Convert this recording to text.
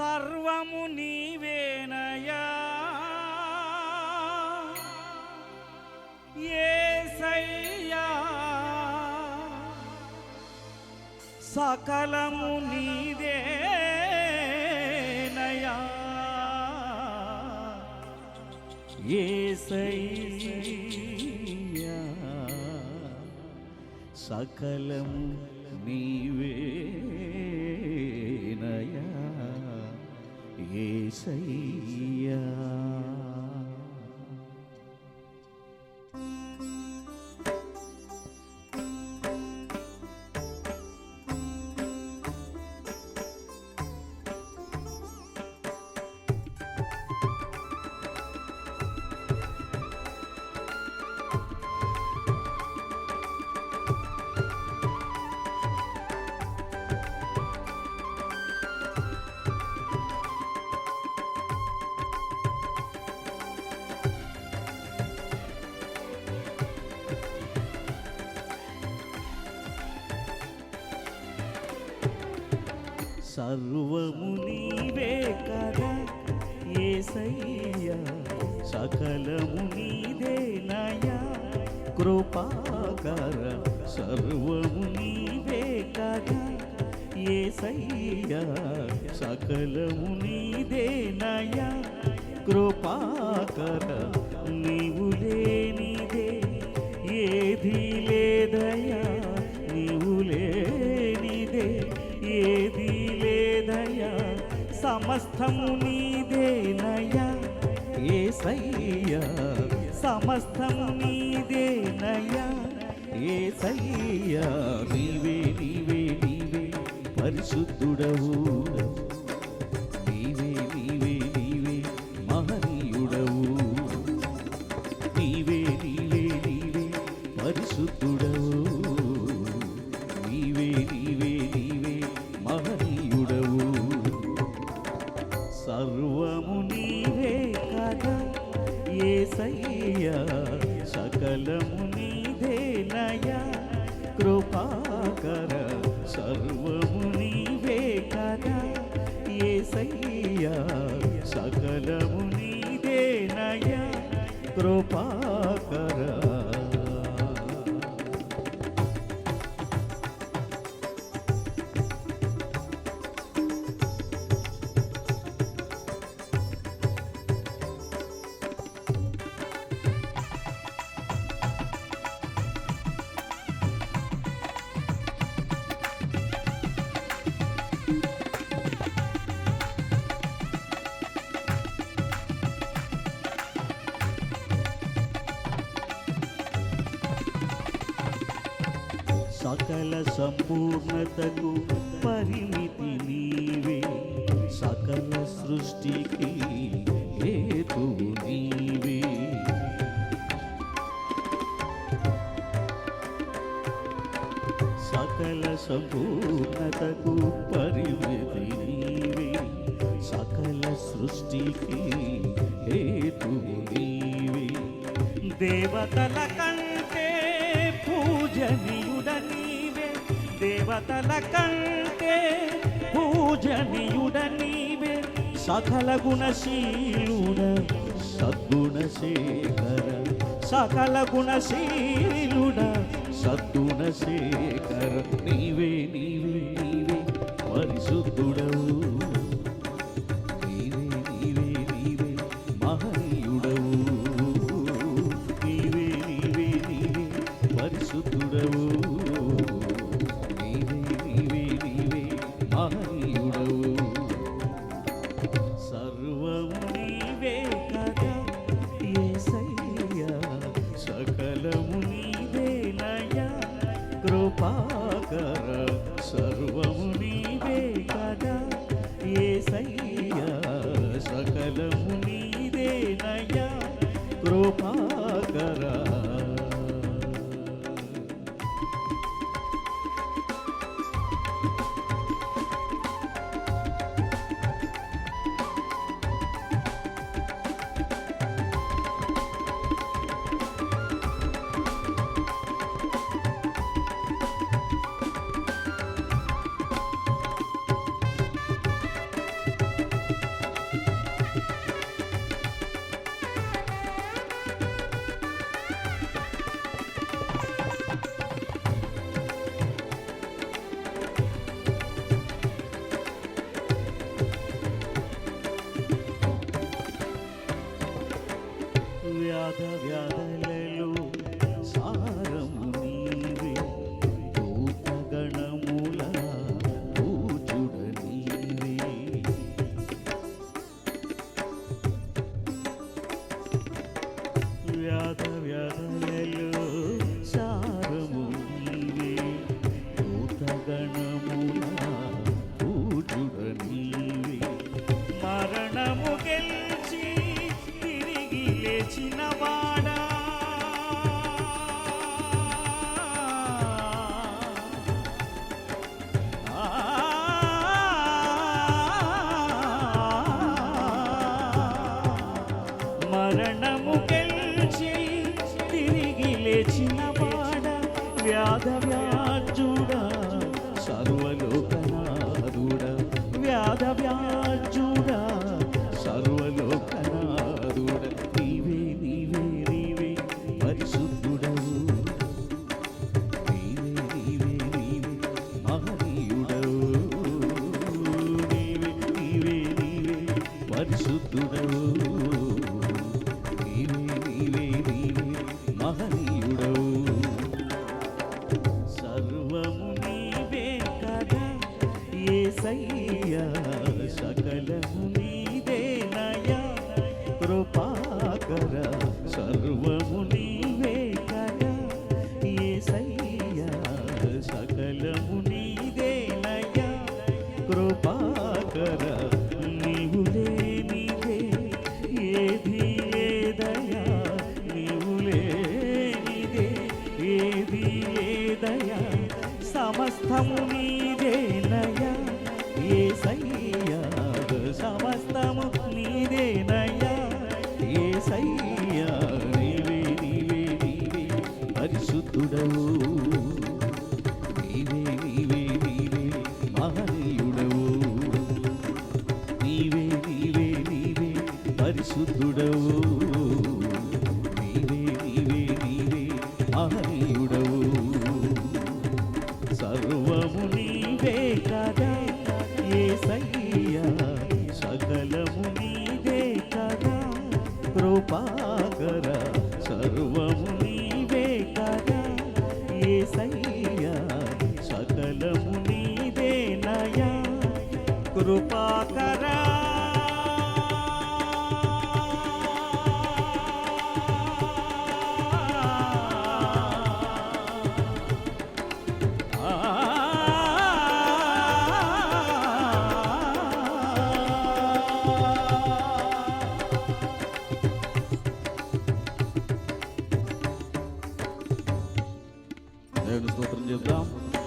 సర్వము నీవేనయా. ఏసయ్యా సకలము నీదేనయా ఏసయ్యా సకలము నీవేనయా. ఏసయ్యా. సర్వము నీవే కదా ఏసయ్యా. సకలము నీదేనయా కృపాకర సర్వము నీవే కదా ఏసయ్యా. సకలము నీదేనయా కృపాకర నీవులే సమస్తము నీదేనయా ఏసయ్యా. సమస్తము నీదేనయా ఏసయ్యా నీవే నీవే నీవే పరిశుద్ధుడవు. ఏసయ్యా సకలము నీదేనయా కృపాకర సర్వము నీవే కదా. ఏసయ్యా సకలము నీదేనయా కృపా సకల సంపూర్ణతకు పరిమితి నీవే. సకల సృష్టికి హేతు నీవే. సకల సంపూర్ణతకు పరిమితి నీవే. సకల సృష్టికి హేతు నీవే. దేవతల కంటే పూజనీయుడ దేవతల కంటే పూజనీయుడనీవే సకల గుణశీలుడ సద్గుణశేఖర. సకల గుణశీలుడ సద్గుణశేఖర. నీవే నీవే నీవే పరిశుద్ధుడవు. సకలము నీవేనయ్యా కృపాకరా. పరిశుద్ధుడవు నీవే ఏసయ్యా Eu não trilham